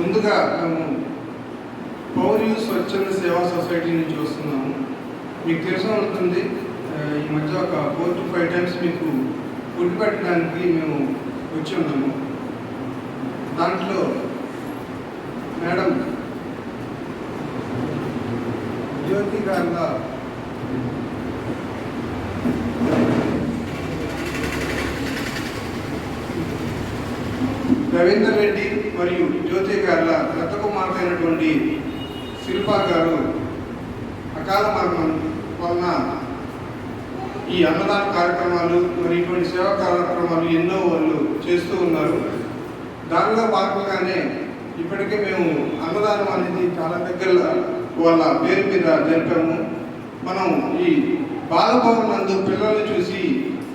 ముందుగా మేము పౌర్యు స్వచ్ఛంద సేవా సొసైటీ నుంచి వస్తున్నాము. మీకు తెలుసు అవుతుంది ఈ మధ్య ఒక ఫోర్ టు ఫైవ్ టైమ్స్ మీకు ఫుడ్ పెట్టడానికి మేము వచ్చి ఉన్నాము. దాంట్లో మేడం జ్యోతి గారి రవీంద్ర మరియు జ్యోతి గారుల దత్త కుమార్తె అయినటువంటి శిల్పా గారు అకాల మరణం వలన ఈ అన్నదాన కార్యక్రమాలు మరి ఇటువంటి సేవా కార్యక్రమాలు ఎన్నో వాళ్ళు చేస్తూ ఉన్నారు. దానిలో భాగంగానే ఇప్పటికే మేము అన్నదానం అనేది చాలా దగ్గర వాళ్ళ పేరు మీద జరిపాము. మనం ఈ బాలభవన్ నందు పిల్లల్ని చూసి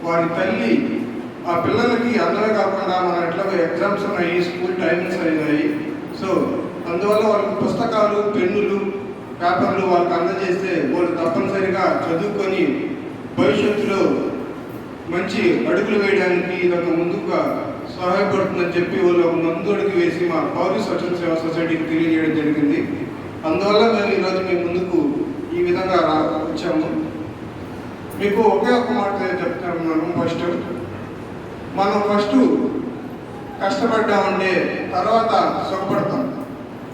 వారి తల్లి ఆ పిల్లలకి అందరూ కాకుండా మన ఎట్లా ఎగ్జామ్స్ ఉన్నాయి స్కూల్ టైమింగ్స్ అయినాయి సో అందువల్ల వాళ్ళకి పుస్తకాలు పెన్నులు పేపర్లు వాళ్ళకి అందజేస్తే వాళ్ళు తప్పనిసరిగా చదువుకొని భవిష్యత్తులో మంచి అడుగులు వేయడానికి ఇదొక ముందుగా సహాయపడుతుందని చెప్పి వాళ్ళు ఒక మందుడికి వేసి మా పౌరి స్వచ్ఛంద సేవా సొసైటీకి తెలియజేయడం జరిగింది. అందువల్ల మేము ఈరోజు మీ ముందుకు ఈ విధంగా రా వచ్చాము. మీకు ఒకే ఒక మాట చెప్తున్నాను ఫస్ట్. మనం ఫస్ట్ కష్టపడ్డామంటే తర్వాత సుఖపడతాం.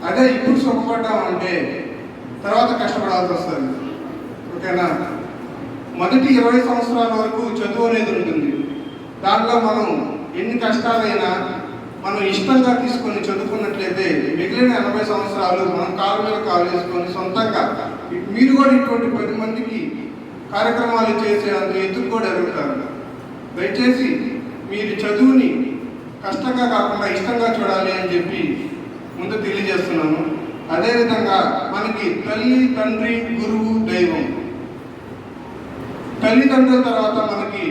అదే ఇప్పుడు సుఖపడ్డామంటే తర్వాత కష్టపడాల్సి వస్తుంది. ఓకేనా? మొదటి ఇరవై సంవత్సరాల వరకు చదువు అనేది ఉంటుంది. దాంట్లో మనం ఎన్ని కష్టాలైనా మనం ఇష్టంగా తీసుకొని చదువుకున్నట్లయితే మిగిలిన ఎనభై సంవత్సరాలు మనం కాలు మీద కాలు వేసుకొని సొంతంగా మీరు కూడా ఇటువంటి పది మందికి కార్యక్రమాలు చేసే అంత ఎదురు కూడా ఎదుగుతారు. దయచేసి మీరు చదువుని కష్టంగా కాకుండా ఇష్టంగా చూడాలి అని చెప్పి ముందు తెలియజేస్తున్నాను. అదేవిధంగా మనకి తల్లి తండ్రి గురువు దైవం. తల్లిదండ్రుల తర్వాత మనకి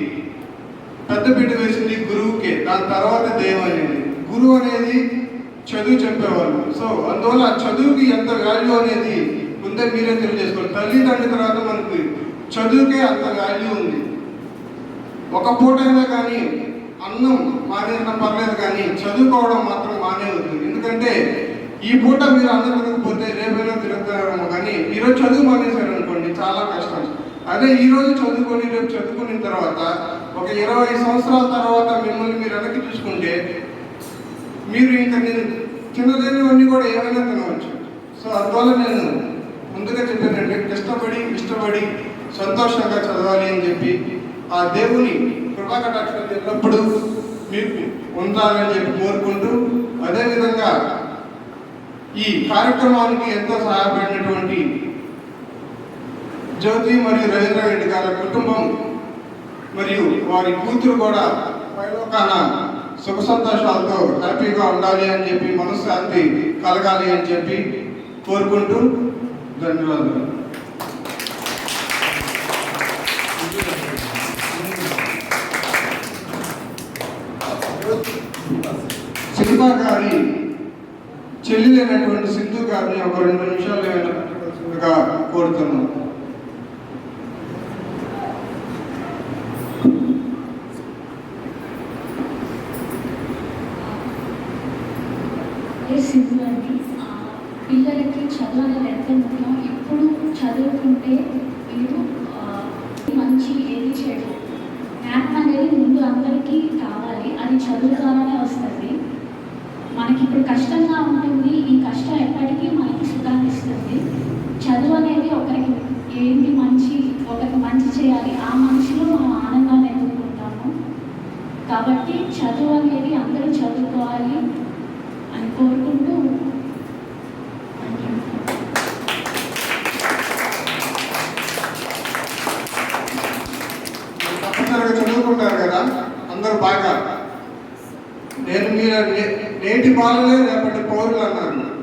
పెద్ద బిడ్డ వేసింది గురువుకే దాని తర్వాత దైవం అనేది గురువు అనేది చదువు చెప్పేవాళ్ళు. సో అందువల్ల చదువుకి ఎంత వాల్యూ అనేది ముందే మీరే తెలియజేసుకోవాలి తల్లిదండ్రుల తర్వాత మనకి చదువుకే అంత వాల్యూ ఉంది. ఒక పూటైనా కానీ అన్నం మానేసిన పర్లేదు కానీ చదువుకోవడం మాత్రం మానేవద్దు ఎందుకంటే ఈ పూట మీరు అన్నం తినకపోతే రేపైనా తిరుగుతారేమో కానీ ఈరోజు చదువు మానేశారు అనుకోండి చాలా కష్టం. అదే ఈ రోజు చదువుకొని రేపు చదువుకున్న తర్వాత ఒక ఇరవై సంవత్సరాల తర్వాత మిమ్మల్ని మీరు వెనక్కి చూసుకుంటే మీరు ఇంకా నేను తినలేనివన్నీ కూడా ఏమైనా తినవచ్చు. సో అందువల్ల నేను ముందుగా చెప్పానంటే కష్టపడి ఇష్టపడి సంతోషంగా చదవాలి అని చెప్పి ఆ దేవుని కృపాకటాక్షలు ఎల్లప్పుడూ మీకు ఉండాలని చెప్పి కోరుకుంటూ అదేవిధంగా ఈ కార్యక్రమానికి ఎంతో సహాయపడినటువంటి జ్యోతి మరియు రవీంద్ర రెడ్డి గారి కుటుంబం మరియు వారి కూతురు కూడా పైలోకాన సుఖ సంతోషాలతో హ్యాపీగా ఉండాలి అని చెప్పి మనశ్శాంతి కలగాలి అని చెప్పి కోరుకుంటూ ధన్యవాదాలు. సినిమా గారి చెల్లెలైనటువంటి సింధు గారిని ఒక రెండు నిమిషాలు ఏమైనా మాట్లాడాల్సిందిగా కోరుతున్నాను. పిల్లలకి చదవడం ఎంత ముఖ్యం ఇప్పుడు చదువుకుంటే మీరు ఆ, మంచి ఏది చేయడం జ్ఞానం అనేది ముందు అందరికీ కావాలి. అది చదువు ద్వారానే వస్తుంది. మనకి ఇప్పుడు కష్టంగా ఉంటుంది ఈ కష్టం ఎప్పటికీ మనకి సుఖాన్ని ఇస్తుంది చదువు అనేది ఒకరికి ఏంటి మంచి ఒకరికి మంచి చేయాలి. ఆ మనిషిలో మనం ఆనందాన్ని ఎదుర్కొంటాము. కాబట్టి చదువు అనేది అందరూ చదువుకోవాలి అని కోరుకుంటూ చదువుకుంటారు కదా? బాగా. నేను మీరు నే- నేటి బాలలే రేపటి పౌరులు అన్నాను.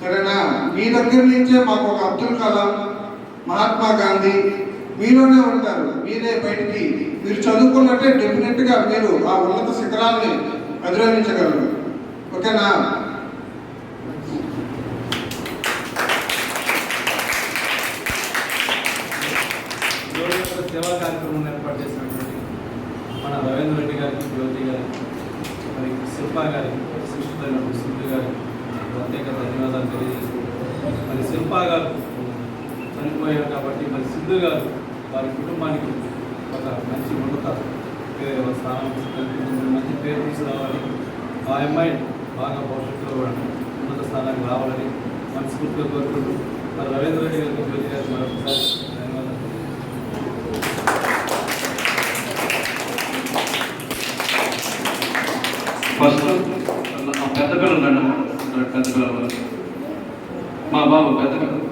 సరేనా? మీ దగ్గర నుంచే మాకు ఒక అబ్దుల్ కలాం మహాత్మా గాంధీ మీలోనే ఉంటారు. మీరే బయటికి. మీరు చదువుకున్నట్టే డెఫినెట్గా మీరు ఆ ఉన్నత శిఖరాల్ని అధిరోహించగలరు. ఓకేనా? సేవా కార్యక్రమం మన రవీంద్ర రెడ్డి గారికి జ్యోతి గారికి మరి శిల్ప గారికి సృష్టిమైనటువంటి సింధు గారికి ప్రత్యేక ధన్యవాదాలు తెలియజేస్తూ మరి శిల్ప గారు చనిపోయారు కాబట్టి మరి సిద్ధు గారు వారి కుటుంబానికి ఒక మంచి ఉన్నత స్థానం మంచి పేరు తీసుకురావాలి. ఆ అమ్మాయి బాగా భవిష్యత్తులో ఉన్నత స్థానానికి రావాలని మనస్ఫూర్తిగా కోరుకుంటూ మరి రవీంద్ర రెడ్డి గారికి జ్యోతి గారికి మరొకసారి ధన్యవాదాలు ఫస్ట్ పెద్ద పిల్లలు పెద్ద పిల్లలు మా బాబు పెద్ద పిల్లలు